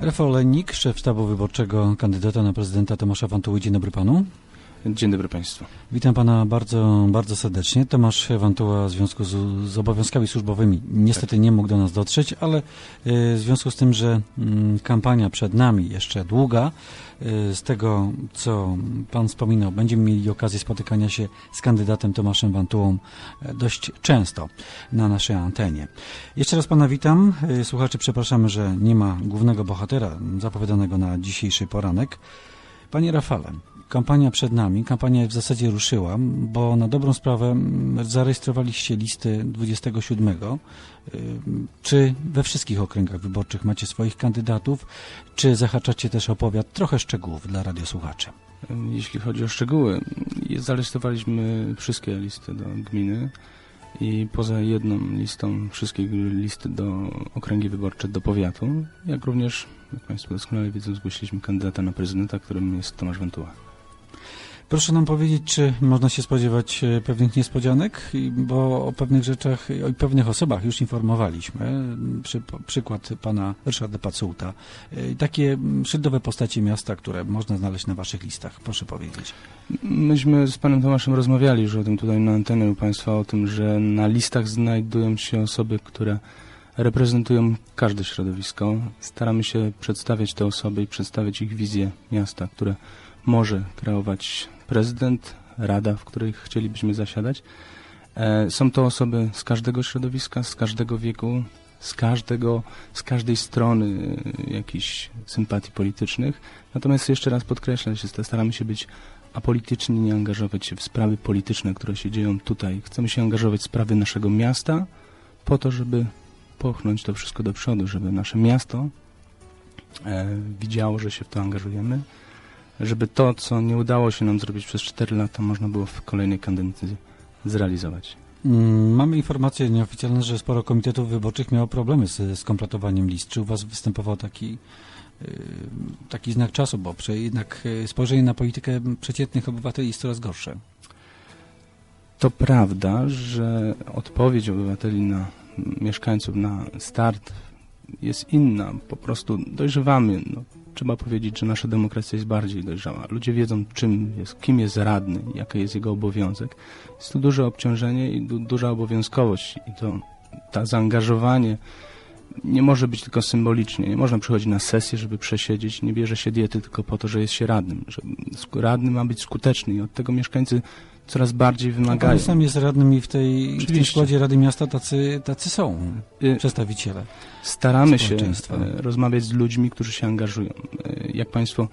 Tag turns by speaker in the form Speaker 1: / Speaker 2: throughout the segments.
Speaker 1: Rafał Lennik, szef sztabu wyborczego kandydata na prezydenta Tomasza Wantuły. Dzień dobry panu.
Speaker 2: Dzień dobry Państwu.
Speaker 1: Witam pana bardzo, bardzo serdecznie. Tomasz Wantuła w związku z, z obowiązkami służbowymi niestety nie mógł do nas dotrzeć, ale y, w związku z tym, że mm, kampania przed nami jeszcze długa, y, z tego co pan wspominał, będziemy mieli okazję spotykania się z kandydatem Tomaszem Wantułą e, dość często na naszej antenie. Jeszcze raz pana witam. Słuchacze, przepraszamy, że nie ma głównego bohatera zapowiadanego na dzisiejszy poranek. Panie Rafale, kampania przed nami, kampania w zasadzie ruszyła, bo na dobrą sprawę mm, zarejestrowaliście listy 27. Y, Czy we wszystkich okręgach wyborczych macie swoich kandydatów, czy zahaczacie też o powiat? Trochę szczegółów dla radiosłuchaczy.
Speaker 2: Jeśli chodzi o szczegóły, je- zarejestrowaliśmy wszystkie listy do gminy i poza jedną listą wszystkie listy do okręgi wyborcze do powiatu, jak również, jak Państwo doskonale wiedzą, zgłosiliśmy kandydata na prezydenta, którym jest Tomasz Wentuła.
Speaker 1: Proszę nam powiedzieć, czy można się spodziewać e, pewnych niespodzianek, bo o pewnych rzeczach, o pewnych osobach już informowaliśmy. Przy, przykład pana Ryszarda Pacułta. E, Takie mm, szyldowe postacie miasta, które można znaleźć na waszych listach. Proszę powiedzieć.
Speaker 2: Myśmy z panem Tomaszem rozmawiali już o tym tutaj na antenie u Państwa, o tym, że na listach znajdują się osoby, które reprezentują każde środowisko. Staramy się przedstawiać te osoby i przedstawiać ich wizję miasta, które może kreować prezydent, rada, w której chcielibyśmy zasiadać. E, Są to osoby z każdego środowiska, z każdego wieku, z każdego, z każdej strony e, jakichś sympatii politycznych. Natomiast jeszcze raz podkreślę, że staramy się być apolityczni, nie angażować się w sprawy polityczne, które się dzieją tutaj. Chcemy się angażować w sprawy naszego miasta po to, żeby popchnąć to wszystko do przodu, żeby nasze miasto e, widziało, że się w to angażujemy, żeby to, co nie udało się nam zrobić przez 4 lata, można było w kolejnej kadencji zrealizować.
Speaker 1: Mm, Mamy informacje nieoficjalne, że sporo komitetów wyborczych miało problemy z, z kompletowaniem list. Czy u was występował taki, y, taki znak czasu, bo jednak y, spojrzenie na politykę przeciętnych obywateli jest coraz gorsze.
Speaker 2: To prawda, że odpowiedź obywateli na mieszkańców na start jest inna. Po prostu dojrzewamy. No, trzeba powiedzieć, że nasza demokracja jest bardziej dojrzała. Ludzie wiedzą, czym jest, kim jest radny, jaki jest jego obowiązek. Jest to duże obciążenie i du duża obowiązkowość. I to ta zaangażowanie nie może być tylko symbolicznie. Nie można przychodzić na sesję, żeby przesiedzieć. Nie bierze się diety tylko po to, że jest się radnym. Że radny ma być skuteczny i od tego mieszkańcy coraz bardziej
Speaker 1: Pan
Speaker 2: wymagają.
Speaker 1: sam jest radnym i w, tej, w składzie Rady Miasta tacy, tacy są
Speaker 2: Y,
Speaker 1: przedstawiciele.
Speaker 2: Staramy się e, rozmawiać z ludźmi, którzy się angażują. E, Jak Państwo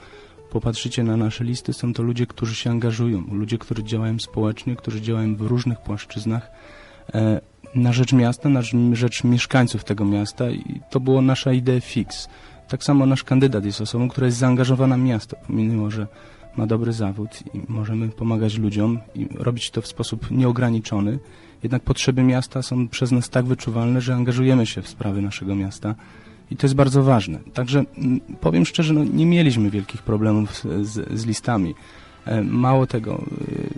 Speaker 2: popatrzycie na nasze listy, są to ludzie, którzy się angażują, ludzie, którzy działają społecznie, którzy działają w różnych płaszczyznach na rzecz miasta, na rzecz- mieszkańców tego miasta i to było nasza idea fix. Tak samo nasz kandydat jest osobą, która jest zaangażowana w miasto, pomimo, że ma dobry zawód i możemy pomagać ludziom i robić to w sposób nieograniczony. Jednak potrzeby miasta są przez nas tak wyczuwalne, że angażujemy się w sprawy naszego miasta i to jest bardzo ważne. Także mm, powiem szczerze, no, nie mieliśmy wielkich problemów z, z, z listami. E, Mało tego, y,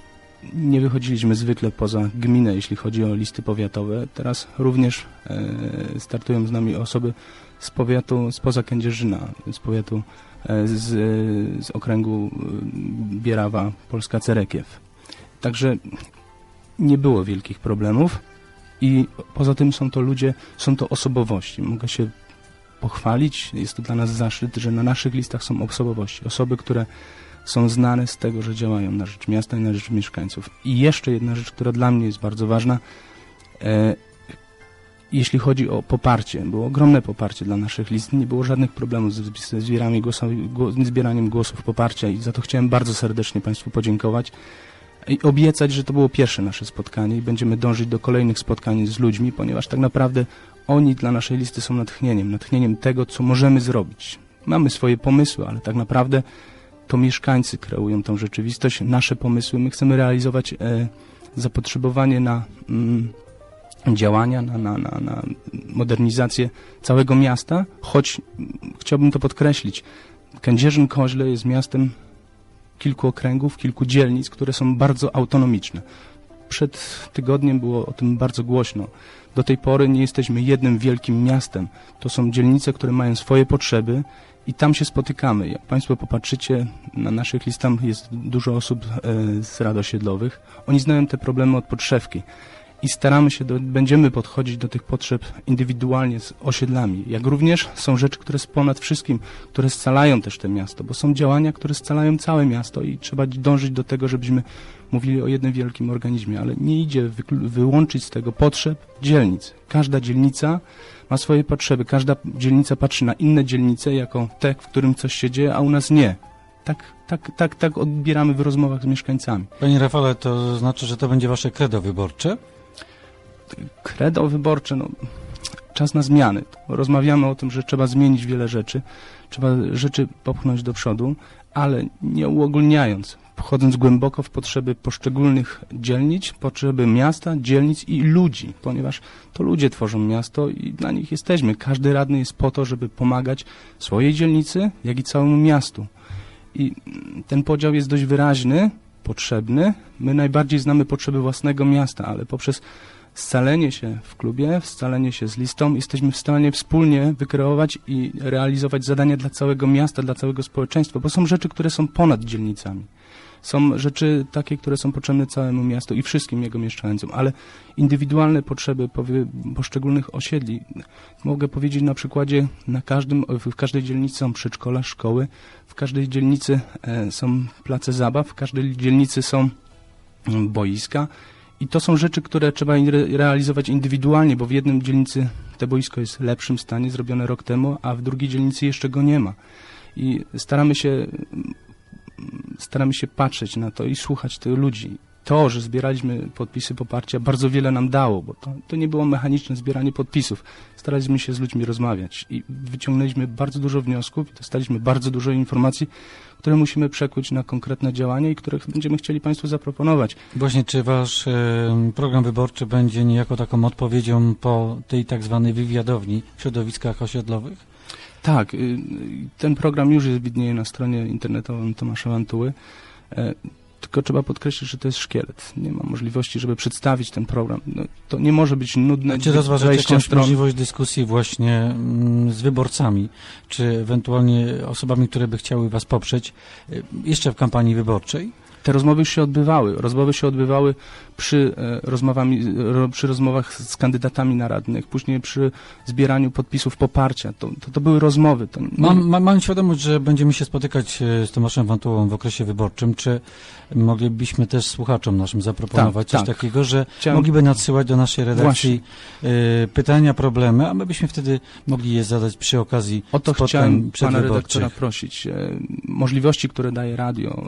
Speaker 2: nie wychodziliśmy zwykle poza gminę, jeśli chodzi o listy powiatowe. Teraz również e, startują z nami osoby z powiatu, spoza Kędzierzyna, z powiatu e, z, z okręgu Bierawa, Polska Cerekiew. Także nie było wielkich problemów i poza tym są to ludzie, są to osobowości. Mogę się pochwalić, jest to dla nas zaszczyt, że na naszych listach są osobowości, osoby, które są znane z tego, że działają na rzecz miasta i na rzecz mieszkańców. I jeszcze jedna rzecz, która dla mnie jest bardzo ważna, e, jeśli chodzi o poparcie, było ogromne poparcie dla naszych list, nie było żadnych problemów ze zbieraniem, głosowi, gło- zbieraniem głosów poparcia i za to chciałem bardzo serdecznie Państwu podziękować i obiecać, że to było pierwsze nasze spotkanie i będziemy dążyć do kolejnych spotkań z ludźmi, ponieważ tak naprawdę oni dla naszej listy są natchnieniem, natchnieniem tego, co możemy zrobić. Mamy swoje pomysły, ale tak naprawdę to mieszkańcy kreują tą rzeczywistość, nasze pomysły. My chcemy realizować e, zapotrzebowanie na mm, działania, na, na, na, na modernizację całego miasta, choć mm, chciałbym to podkreślić, Kędzierzyn-Koźle jest miastem kilku okręgów, kilku dzielnic, które są bardzo autonomiczne. Przed tygodniem było o tym bardzo głośno. Do tej pory nie jesteśmy jednym wielkim miastem. To są dzielnice, które mają swoje potrzeby i tam się spotykamy. Jak Państwo popatrzycie, na naszych listach jest dużo osób e, z rad osiedlowych. Oni znają te problemy od podszewki i staramy się, do, będziemy podchodzić do tych potrzeb indywidualnie z osiedlami. Jak również są rzeczy, które są ponad wszystkim, które scalają też te miasto, bo są działania, które scalają całe miasto i trzeba dążyć do tego, żebyśmy mówili o jednym wielkim organizmie, ale nie idzie wyłączyć z tego potrzeb dzielnic. Każda dzielnica ma swoje potrzeby, każda dzielnica patrzy na inne dzielnice jako te, w którym coś się dzieje, a u nas nie. Tak, tak, tak, tak odbieramy w rozmowach z mieszkańcami.
Speaker 1: Panie Rafale, to znaczy, że to będzie wasze credo wyborcze?
Speaker 2: Kredo wyborcze, no, czas na zmiany. Rozmawiamy o tym, że trzeba zmienić wiele rzeczy, trzeba rzeczy popchnąć do przodu, ale nie uogólniając, wchodząc głęboko w potrzeby poszczególnych dzielnic, potrzeby miasta, dzielnic i ludzi, ponieważ to ludzie tworzą miasto i dla nich jesteśmy. Każdy radny jest po to, żeby pomagać swojej dzielnicy, jak i całemu miastu. I ten podział jest dość wyraźny, potrzebny. My najbardziej znamy potrzeby własnego miasta, ale poprzez scalenie się w klubie, scalenie się z listą, jesteśmy w stanie wspólnie wykreować i realizować zadania dla całego miasta, dla całego społeczeństwa, bo są rzeczy, które są ponad dzielnicami. Są rzeczy takie, które są potrzebne całemu miastu i wszystkim jego mieszkańcom, ale indywidualne potrzeby poszczególnych osiedli. Mogę powiedzieć na przykładzie, na każdym, w każdej dzielnicy są przedszkola, szkoły, w każdej dzielnicy e, są place zabaw, w każdej dzielnicy są mm, boiska, i to są rzeczy, które trzeba re- realizować indywidualnie, bo w jednym dzielnicy te boisko jest w lepszym stanie, zrobione rok temu, a w drugiej dzielnicy jeszcze go nie ma. I staramy się, mm, staramy się patrzeć na to i słuchać tych ludzi. To, że zbieraliśmy podpisy poparcia, bardzo wiele nam dało, bo to, to nie było mechaniczne zbieranie podpisów. Staraliśmy się z ludźmi rozmawiać i wyciągnęliśmy bardzo dużo wniosków, dostaliśmy bardzo dużo informacji, które musimy przekuć na konkretne działania i których będziemy chcieli Państwu zaproponować.
Speaker 1: Właśnie, czy wasz e, program wyborczy będzie niejako taką odpowiedzią po tej tak zwanej wywiadowni w środowiskach osiedlowych?
Speaker 2: Tak, y, ten program już jest widnieje na stronie internetowym Tomasza Wantuły. Tylko trzeba podkreślić, że to jest szkielet. Nie ma możliwości, żeby przedstawić ten program. No, to nie może być nudne.
Speaker 1: Czy rozważacie
Speaker 2: 20
Speaker 1: jakąś możliwość dyskusji właśnie mm, z wyborcami, czy ewentualnie osobami, które by chciały was poprzeć e, jeszcze w kampanii wyborczej?
Speaker 2: Te rozmowy już się odbywały. Rozmowy się odbywały przy, e, rozmowami, ro, przy rozmowach z kandydatami na radnych, później przy zbieraniu podpisów poparcia. To, to, to były rozmowy. To
Speaker 1: Mam, mam, mam świadomość, że będziemy się spotykać e, z Tomaszem Wantułą w okresie wyborczym. Czy moglibyśmy też słuchaczom naszym zaproponować
Speaker 2: Tak,
Speaker 1: coś
Speaker 2: tak.
Speaker 1: takiego, że
Speaker 2: Chciałem-
Speaker 1: mogliby nadsyłać do naszej redakcji e, pytania, problemy, a my byśmy wtedy mogli je zadać przy okazji
Speaker 2: O to chciałem pana redaktora prosić. E, Możliwości, które daje radio,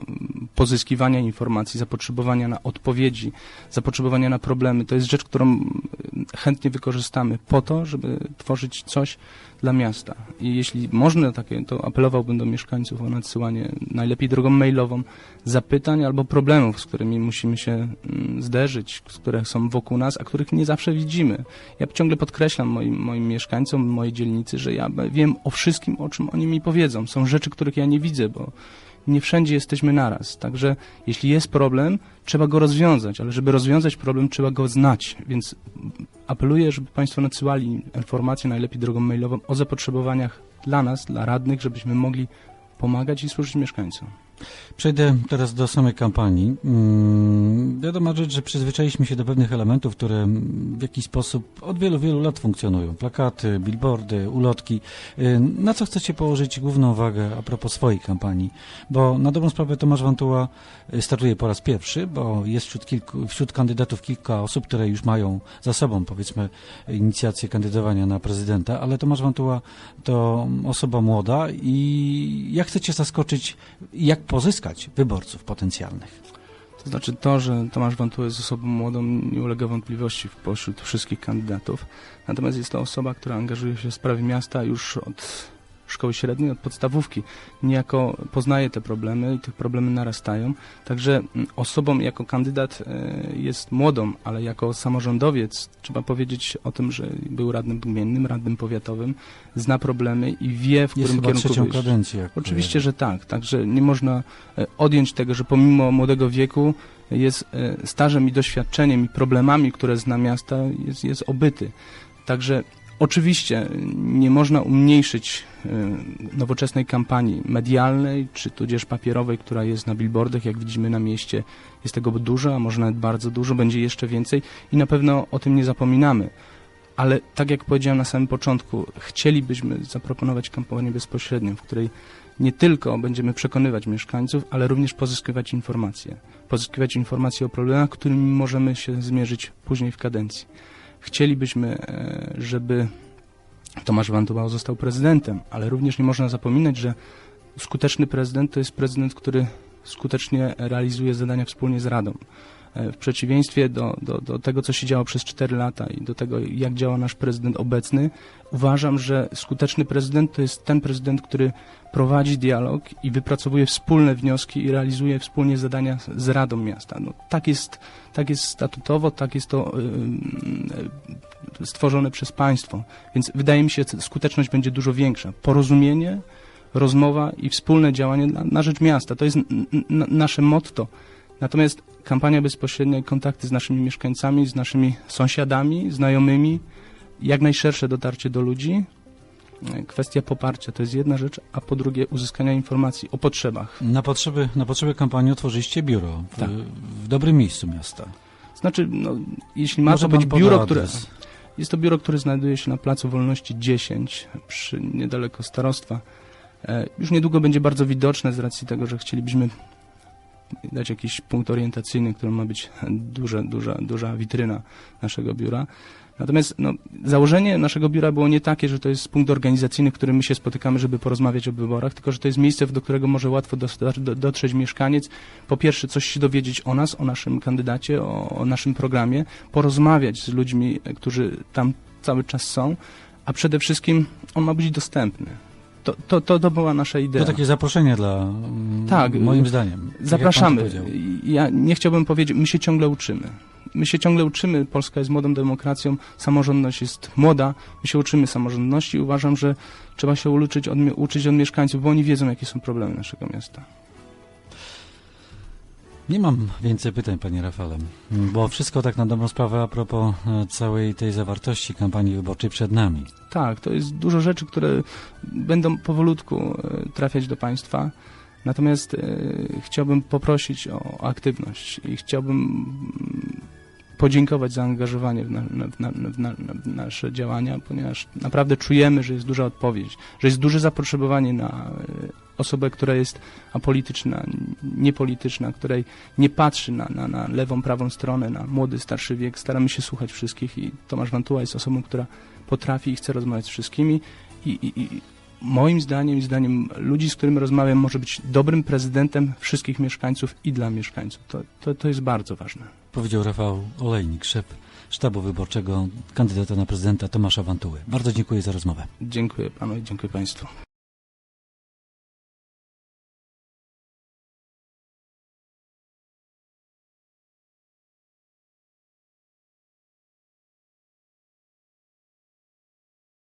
Speaker 2: pozyskiwania informacji, zapotrzebowania na odpowiedzi, zapotrzebowania na problemy, to jest rzecz, którą chętnie wykorzystamy po to, żeby tworzyć coś dla miasta. I jeśli można takie, to apelowałbym do mieszkańców o nadsyłanie najlepiej drogą mailową zapytań albo problemów, z którymi musimy się zderzyć, które są wokół nas, a których nie zawsze widzimy. Ja ciągle podkreślam moim, moim mieszkańcom mojej dzielnicy, że ja wiem o wszystkim, o czym oni mi powiedzą. Są rzeczy, których ja nie widzę, bo nie wszędzie jesteśmy naraz. Także jeśli jest problem, trzeba go rozwiązać, ale żeby rozwiązać problem, trzeba go znać. Więc apeluję, żeby Państwo nadsyłali informacje, najlepiej drogą mailową, o zapotrzebowaniach dla nas, dla radnych, żebyśmy mogli pomagać i służyć mieszkańcom.
Speaker 1: Przejdę teraz do samej kampanii. Mm, wiadoma rzecz, że przyzwyczailiśmy się do pewnych elementów, które w jakiś sposób od wielu, wielu lat funkcjonują. Plakaty, billboardy, ulotki. Y, Na co chcecie położyć główną wagę a propos swojej kampanii? Bo na dobrą sprawę Tomasz Wantuła y, startuje po raz pierwszy, bo jest wśród, kilku, wśród kandydatów kilka osób, które już mają za sobą, powiedzmy, inicjację kandydowania na prezydenta, ale Tomasz Wantuła to osoba młoda i jak chcecie zaskoczyć, jak pozyskać wyborców potencjalnych?
Speaker 2: To znaczy to, że Tomasz Wantuła jest osobą młodą, nie ulega wątpliwości pośród wszystkich kandydatów. Natomiast jest to osoba, która angażuje się w sprawy miasta już od szkoły średniej, od podstawówki. Niejako poznaje te problemy i tych problemy narastają. Także mm, osobą jako kandydat e, jest młodą, ale jako samorządowiec trzeba powiedzieć o tym, że był radnym gminnym, radnym powiatowym, zna problemy i wie, w
Speaker 1: Jest
Speaker 2: którym
Speaker 1: chyba
Speaker 2: kierunku
Speaker 1: trzecią kadencję. jak
Speaker 2: Oczywiście, że tak. Także nie można e, odjąć tego, że pomimo młodego wieku jest e, stażem i doświadczeniem i problemami, które zna miasta, jest, jest obyty. Także oczywiście nie można umniejszyć e, nowoczesnej kampanii medialnej, czy tudzież papierowej, która jest na billboardach, jak widzimy na mieście. Jest tego dużo, a może nawet bardzo dużo, będzie jeszcze więcej i na pewno o tym nie zapominamy. Ale tak jak powiedziałem na samym początku, chcielibyśmy zaproponować kampanię bezpośrednią, w której nie tylko będziemy przekonywać mieszkańców, ale również pozyskiwać informacje. Pozyskiwać informacje o problemach, którymi możemy się zmierzyć później w kadencji. Chcielibyśmy, e, żeby Tomasz Wantuła został prezydentem, ale również nie można zapominać, że skuteczny prezydent to jest prezydent, który skutecznie realizuje zadania wspólnie z Radą. E, W przeciwieństwie do, do, do tego, co się działo przez 4 lata i do tego, jak działa nasz prezydent obecny, uważam, że skuteczny prezydent to jest ten prezydent, który prowadzi dialog i wypracowuje wspólne wnioski i realizuje wspólnie zadania z- Radą Miasta. No, tak, jest, tak jest statutowo, tak jest to y, y, stworzone przez państwo. Więc wydaje mi się, że skuteczność będzie dużo większa. Porozumienie, rozmowa i wspólne działanie na, na rzecz miasta. To jest nasze motto. Natomiast kampania bezpośrednia i kontakty z naszymi mieszkańcami, z naszymi sąsiadami, znajomymi, jak najszersze dotarcie do ludzi. E, Kwestia poparcia to jest jedna rzecz, a po drugie uzyskania informacji o potrzebach.
Speaker 1: Na potrzeby, na potrzeby kampanii otworzyliście biuro w,
Speaker 2: Tak.
Speaker 1: w dobrym miejscu miasta.
Speaker 2: Znaczy, no, jeśli ma
Speaker 1: Może
Speaker 2: to być biuro, które... Jest to biuro, które znajduje się na Placu Wolności 10, przy niedaleko starostwa. E, Już niedługo będzie bardzo widoczne z racji tego, że chcielibyśmy dać jakiś punkt orientacyjny, którym ma być duża, duża, duża witryna naszego biura. Natomiast no, założenie naszego biura było nie takie, że to jest punkt organizacyjny, w którym my się spotykamy, żeby porozmawiać o wyborach, tylko że to jest miejsce, do którego może łatwo dotrzeć mieszkaniec. Po pierwsze, coś się dowiedzieć o nas, o naszym kandydacie, o, o naszym programie, porozmawiać z ludźmi, którzy tam cały czas są, a przede wszystkim on ma być dostępny. To, to, to, to była nasza idea.
Speaker 1: To takie zaproszenie dla, mm,
Speaker 2: Tak,
Speaker 1: moim zdaniem. Tak
Speaker 2: Zapraszamy. Ja nie chciałbym powiedzieć, my się ciągle uczymy. My się ciągle uczymy, Polska jest młodą demokracją, samorządność jest młoda, my się uczymy samorządności i uważam, że trzeba się uczyć od, uczyć od mieszkańców, bo oni wiedzą, jakie są problemy naszego miasta.
Speaker 1: Nie mam więcej pytań, panie Rafale, bo wszystko tak na dobrą sprawę a propos e, całej tej zawartości kampanii wyborczej przed nami.
Speaker 2: Tak, to jest dużo rzeczy, które będą powolutku e, trafiać do Państwa. Natomiast e, chciałbym poprosić o aktywność i chciałbym podziękować za zaangażowanie w, na, w, na, w, na, w nasze działania, ponieważ naprawdę czujemy, że jest duża odpowiedź, że jest duże zapotrzebowanie na e, osobę, która jest apolityczna, niepolityczna, której nie patrzy na, na, na lewą, prawą stronę, na młody, starszy wiek. Staramy się słuchać wszystkich i Tomasz Wantuła jest osobą, która potrafi i chce rozmawiać z wszystkimi i, i, i moim zdaniem i zdaniem ludzi, z którymi rozmawiam, może być dobrym prezydentem wszystkich mieszkańców i dla mieszkańców. To, to, to jest bardzo ważne.
Speaker 1: Powiedział Rafał Olejnik, szef sztabu wyborczego kandydata na prezydenta Tomasza Wantuły. Bardzo dziękuję za rozmowę.
Speaker 2: Dziękuję panu i dziękuję państwu.